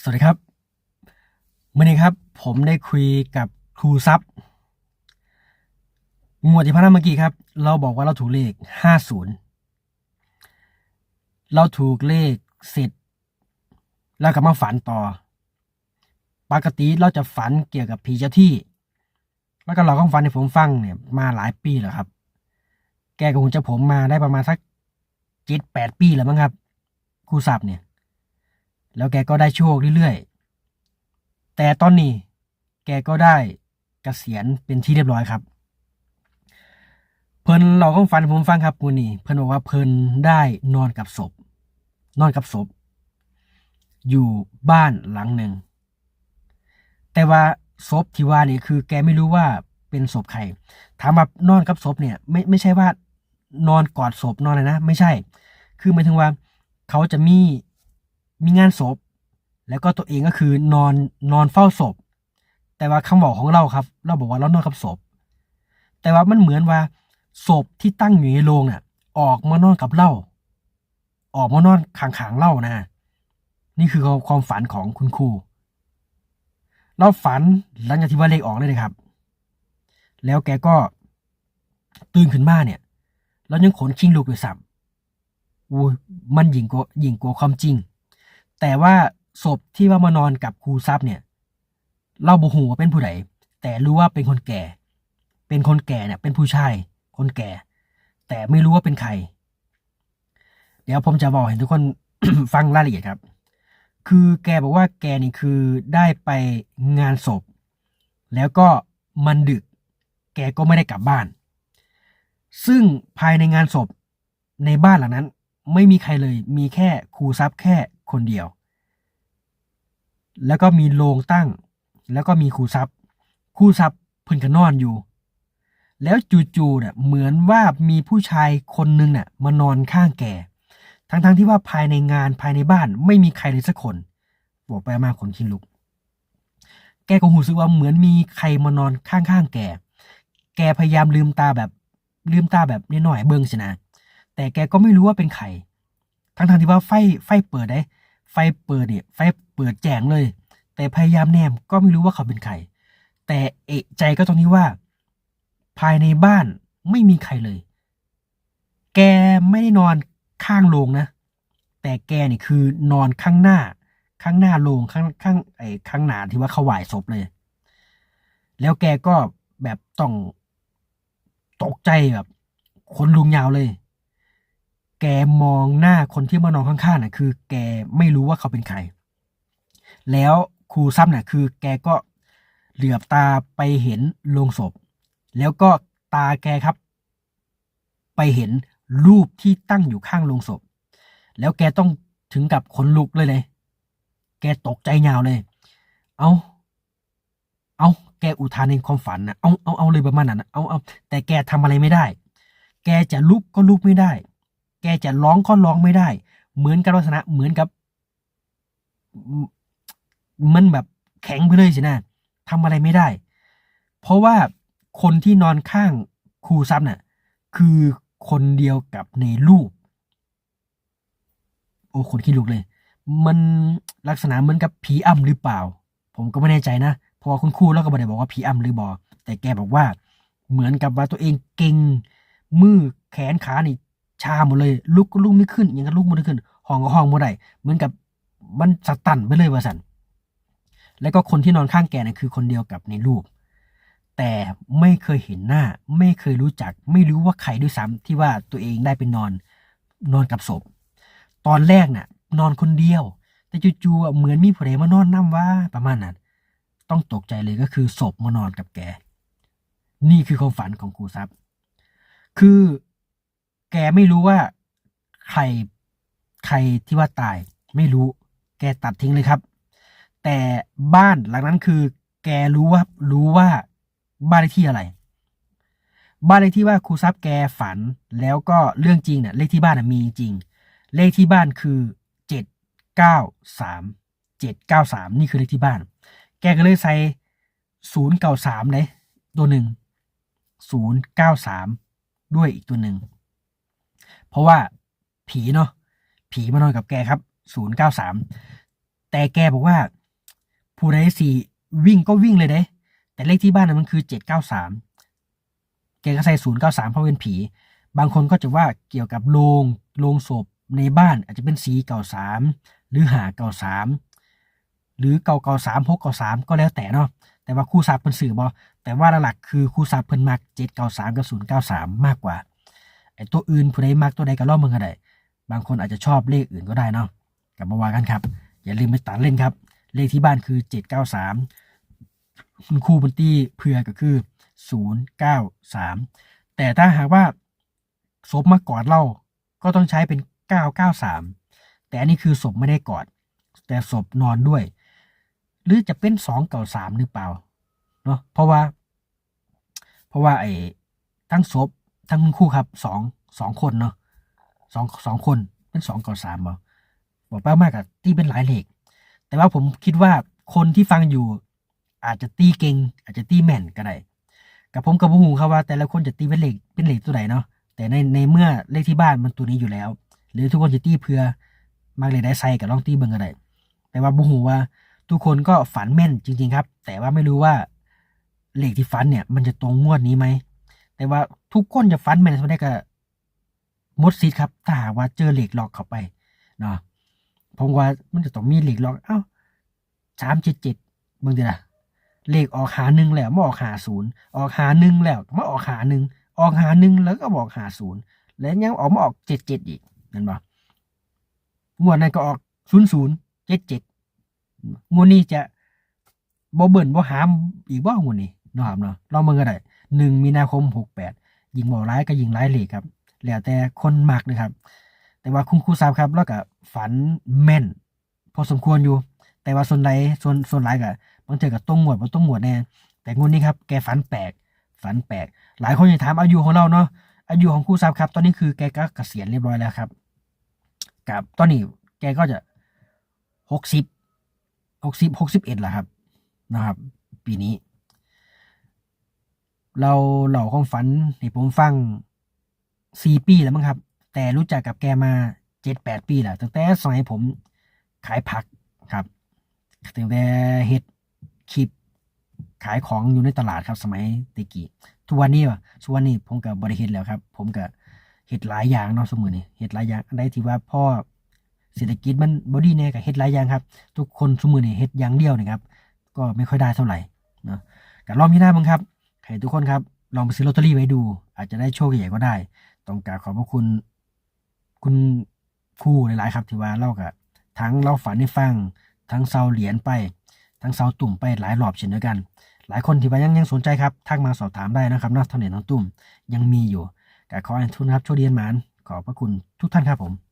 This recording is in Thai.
สวัสดีครับเมื่อนี้ครับ ผมได้คุยกับครูซับงวดที่ผ่านมาเมื่อกี้ครับ เราบอกว่าเราถูกเลขห้าศูนย์เราถูกเลขเสร็จ แล้วก็มาฝันต่อ ปกติเราจะฝันเกี่ยวกับผีเจ้าที่ แล้วก็เราก็ฝันให้ผมฟังเนี่ย มาหลายปีแล้วครับ แกกับคุณเจ้าผมมาได้ประมาณสักเจ็ดแปดปีแล้วมั้งครับครูซับเนี่ย แล้วแกก็ได้โชคเรื่อยๆ แต่ตอนนี้แกก็ได้เกษียณเป็นที่เรียบร้อยครับ เพิ่นเราก็ฟันให้ผมฟังครับมูนี่เพิ่นบอกว่าเพิ่นได้นอนกับศพ นอนกับศพ อยู่บ้านหลังหนึ่ง แต่ว่าศพที่ว่านี่คือแกไม่รู้ว่าเป็นศพใคร ถามว่านอนกับศพเนี่ยไม่ไม่ใช่ว่านอนกอดศพนอนอะไรนะ ไม่ใช่ คือหมายถึงว่า เขาจะมี มีงานศพ แล้วก็ตัวเองก็คือนอนนอนเฝ้าศพ แต่ว่าคำบอกของเราครับ เราบอกว่าเรานอนกับศพ แต่ว่ามันเหมือนว่าศพที่ตั้งอยู่ในโรงน่ะ ออกมานอนกับเราออกมานอนขางๆเล่านะนี่คือความฝันของคุณครูเราฝันหลังจากที่ว่าเลขออกเลยนะครับ แล้วแกก็ตื่นขึ้นมาเนี่ยแล้วยังขนคิงลูกด้วยซ้ำอุ้ยมันยิ่งกว่ายิ่งกว่าความจริง แต่ว่าศพที่ว่ามานอนกับครูซับเนี่ย เราบ่ฮู้ว่าเป็นผู้ใดแต่รู้ว่าเป็นคนแก่ เป็นคนแก่เนี่ย เป็นผู้ชาย คนแก่ แต่ไม่รู้ว่าเป็นใคร เดี๋ยวผมจะบอกให้ทุกคนฟังรายละเอียดครับ คือแกบอกว่าแกนี่คือได้ไปงานศพ แล้วก็มันดึก แกก็ไม่ได้กลับบ้าน ซึ่งภายในงานศพในบ้านหลังนั้น ไม่มีใครเลย มีแค่ครูซับแค่ คนเดียว แล้วก็มีโรงตั้ง แล้วก็มีครูซับครูซับเพิ่นก็นอนอยู่ แล้วจู่ๆเนี่ยเหมือนว่ามีผู้ชายคนหนึงเนี่ยมานอนข้างแกทั้งๆที่ว่าภายในงานภายในบ้านไม่มีใครเลยสักคน บอกไปมาขนคิงลุก แกก็หูสึกว่าเหมือนมีใครมานอนข้างๆแก แกพยายามลืมตาแบบลืมตาแบบนิดหน่อยๆเบิ่งสินะ แต่แกก็ไม่รู้ว่าเป็นใคร ทั้งๆที่ว่าไฟไฟเปิดได้ ไฟเปิดเนี่ยไฟเปิดแจ้งเลย แต่พยายามแนมก็ไม่รู้ว่าเขาเป็นใคร แต่เอะใจก็ตรงนี้ว่า ภายในบ้านไม่มีใครเลย แกไม่ได้นอนข้างโรงนะ แต่แกนี่คือนอนข้างหน้า ข้างหน้าโรงข้างข้างไอ้ข้างหน้าที่ว่าเขาไหวศพเลย แล้วแกก็แบบต้องตกใจแบบคนลุงยาวเลย แกมองหน้าคนที่มานอนข้างๆน่ะคือ แกไม่รู้ว่าเขาเป็นใคร แล้วครูซ้ำน่ะคือ แกก็เหลือบตาไปเห็นโลงศพ แล้วก็ตาแกครับ ไปเห็นรูปที่ตั้งอยู่ข้างโลงศพ แล้วแกต้องถึงกับขนลุกเลยเลย แกตกใจยาวเลย เอาเอาแกอุทานในความฝันนะเอาเอาเอาเลยประมาณนั้นนะเอาเอาแต่แกทำอะไรไม่ได้ แกจะลุกก็ลุกไม่ได้ กจะร้องก็ร้องไม่ได้ เหมือนกับลักษณะเหมือนกับ มันแบบแข็งไปเลยสินะทำอะไรไม่ได้ เพราะว่าคนที่นอนข้างครูซับน่ะ คือคนเดียวกับในรูป โอ้คนขี้ลุกเลย มันลักษณะเหมือนกับผีอำหรือเปล่า ผมก็ไม่แน่ใจนะเพราะว่าคุณครูแล้วก็ไม่ได้บอกว่าผีอำหรือบอแต่แกบอกว่า เหมือนกับว่าตัวเองเก่งมือแขนขานี่ ชาหมดเลย ลุกก็ลุกไม่ขึ้นยังก็ลุกไม่ขึ้น ห้องก็ห้องไม่ได้เหมือนกับมันสตันไปเลยว่าสันแล้วก็คนที่นอนข้างแกน่ะคือคนเดียวกับในรูป แต่ไม่เคยเห็นหน้า ไม่เคยรู้จัก ไม่รู้ว่าใครด้วยซ้ำที่ว่าตัวเองได้ไปนอนนอนกับศพ ตอนแรกน่ะ นอนคนเดียว แต่จู่ๆเหมือนมีผู้ใดมานอนนํว่าประมาณนั้น ต้องตกใจเลยก็คือศพมานอนกับแก นี่คือความฝันของครูซับคือ แกไม่รู้ว่าใครใครที่ว่าตาย ไม่รู้ แกตัดทิ้งเลยครับ แต่บ้านหลังนั้นคือ แกรู้ว่ารู้ว่าบ้านเลขที่อะไร บ้านเลขที่ว่าครูซับแกฝันแล้วก็เรื่องจริงเนี่ยเลขที่บ้านมีจริง เลขที่บ้านคือเจ็ดเก้าสามเจ็ดเก้าสามนี่คือเลขที่บ้าน แกก็เลยใส่ศูนย์เก้าสามเลยตัวหนึ่งศูนย์เก้าสามด้วยอีกตัวหนึ่ง ราะว่าผีเนาะผีมานอนกับแกครับศูนย์เก้าสามแต่แกบอกว่า ผู้ใดสี่วิ่งก็วิ่งเลยเด้แต่เลขที่บ้านน่ะมันคือเจ็ดเก้าสามแกก็ใส่ศูนย์เก้าสามเพราะเป็นผี บางคนก็จะว่าเกี่ยวกับโรงโรงศพในบ้านอาจจะเป็นสีเก่าสามหรือหาเก่าสามหรือเก่าเก่าสามหกเก่าสามก็แล้วแต่เนาะแต่ว่าครู่ศัพท์เป็นสื่อบอแต่ว่าหลักๆคือครู่ศัพท์เพิ่นมักเจ็ดเก้าสามกับศูนย์เก้าสามมากกว่า ไอ้ตัวอื่นผู้ใดมักตัวใดก็ล่อมึงก็ได้บางคนอาจจะชอบเลขอื่นก็ได้เนาะกลับมาว่ากันครับ อย่าลืมไปตัดเล่นครับ เลขที่บ้านคือเจ็ดเก้าสามคุณครูบันตี้เพื่อก็คือศูนย์เก้าสามแต่ถ้าหากว่าศพมากอดเราก็ต้องใช้เป็นเก้าเก้าสามแต่อันนี้คือศพไม่ได้กอด แต่ศพนอนด้วย หรือจะเป็นสองเก่าสามหรือเปล่าเนาะเพราะว่า เพราะว่าไอ้ทั้งศพ ทั้งคู่ครับสองสองคนเนาะสองสองคนเป็นสองก่าสามบ่บอกป้ามากกับที่เป็นหลายเลขแต่ว่าผมคิดว่าคนที่ฟังอยู่ อาจจะตีเก่ง อาจจะตีแม่นก็ได้กับผมกับผู้หูครับว่า แต่ละคนจะตีเป็นเลขเป็นเลขตัวไหนเนาะแต่ในในเมื่อเลขที่บ้านมันตัวนี้อยู่แล้ว หรือทุกคนจะตีเพื่อมากเลยได้ไซกับลองตีเบิ่งก็ได้แต่ว่าผู้หูว่า ทุกคนก็ฝันแม่นจริง ๆ ครับ แต่ว่าไม่รู้ว่าเลขที่ฝันเนี่ย มันจะตรงงวดนี้ไหม แต่ว่าทุกคนจะฝันแม่นไม่ได้ก็มดสิทธิ์ครับถ้าหากว่าเจอเหลขหลอกเข้าไปเนาะผมว่ามันจะต้องมีเหลขหลอกเอ้าสามเจ็ดเจ็ดบางทีนะเลขออกหาหนึ่งแล้วมาออกหาศูนย์ออกหาหนึ่งแล้วมาออกหาหนึ่งออกหาหนึ่งแล้วก็บอกหาศูนย์แล้วยังออกมาออกเจ็ดเจ็ดอีกนั่นปะงวดนั้นก็ออกศูนย์ศูนย์เจ็ดเจ็ดงวดนี้จะบ่เบิ่นบ่หามอีกบ่งวดนี้นะครับเนาะลองเบิ่งก็ได้ หนึ่งมีนาคมหกแปดยิงบ่ร้ายก็ยิงร้ายเลขครับแล้วแต่คนมักนะครับ แต่ว่าคุณครูทราบครับแล้วก็ฝันแม่น พอสมควรอยู่ แต่ว่าส่วนใดส่วนส่วนหลายก็บางเทื่อก็ต้องหมวดบ่ต้องหมวดแน่แต่งวดนี้ครับแกฝันแปลกฝันแปลก หลายคนจะถามอายุของเราเนาะอายุของครูทราบครับ ตอนนี้คือแกก็เกษียณเรียบร้อยแล้วครับ กับตอนนี้แกก็จะหกสิบหกสิบหกสิบเอ็ดแหละครับนะครับ ปีนี้ เราเหล่าความฝันให้ผมฟังสี่ปีแล้วมั้งครับ แต่รู้จักกับแกมาเจ็ดแปดปีแล้วตั้งแต่สมัยผมขายผักครับตั้งแต่เฮ็ดคลิปขายของอยู่ในตลาดครับสมัยตะกี้ทุกวันนี้วะทุกวันนี้ผมกับบริเฮ็ดแล้วครับ ผมกับเฮ็ดหลายอย่างเนาะสมือนี้เฮ็ดหลายอย่างอันใดที่ว่าพ่อเศรษฐกิจมันบอดี้แน่กับเฮ็ดหลายอย่างครับ ทุกคนสมมือนี่เฮ็ดอย่างเดียวนะครับ ก็ไม่ค่อยได้เท่าไหร่เนาะกับรอบที่หน้าบ้างครับ ให้ทุกคนครับ ลองไปซื้อลอตเตอรี่ไว้ดู อาจจะได้โชคใหญ่ก็ได้ ต้องกราบขอบพระคุณ คุณคู่หลายๆครับ ที่ว่าเล่ากับทั้งเล่าฝันให้ฟัง ทั้งเซาเหรียญไป ทั้งเซาตุ่มไปหลายรอบเช่นเดียวกัน หลายคนที่ว่ายังยังสนใจครับทักมาสอบถามได้นะครับนอกเท่านี้น้องตุ่มยังมีอยู่ก็ขอให้ทุนครับโชคดีหมานขอบพระคุณทุกท่านครับผม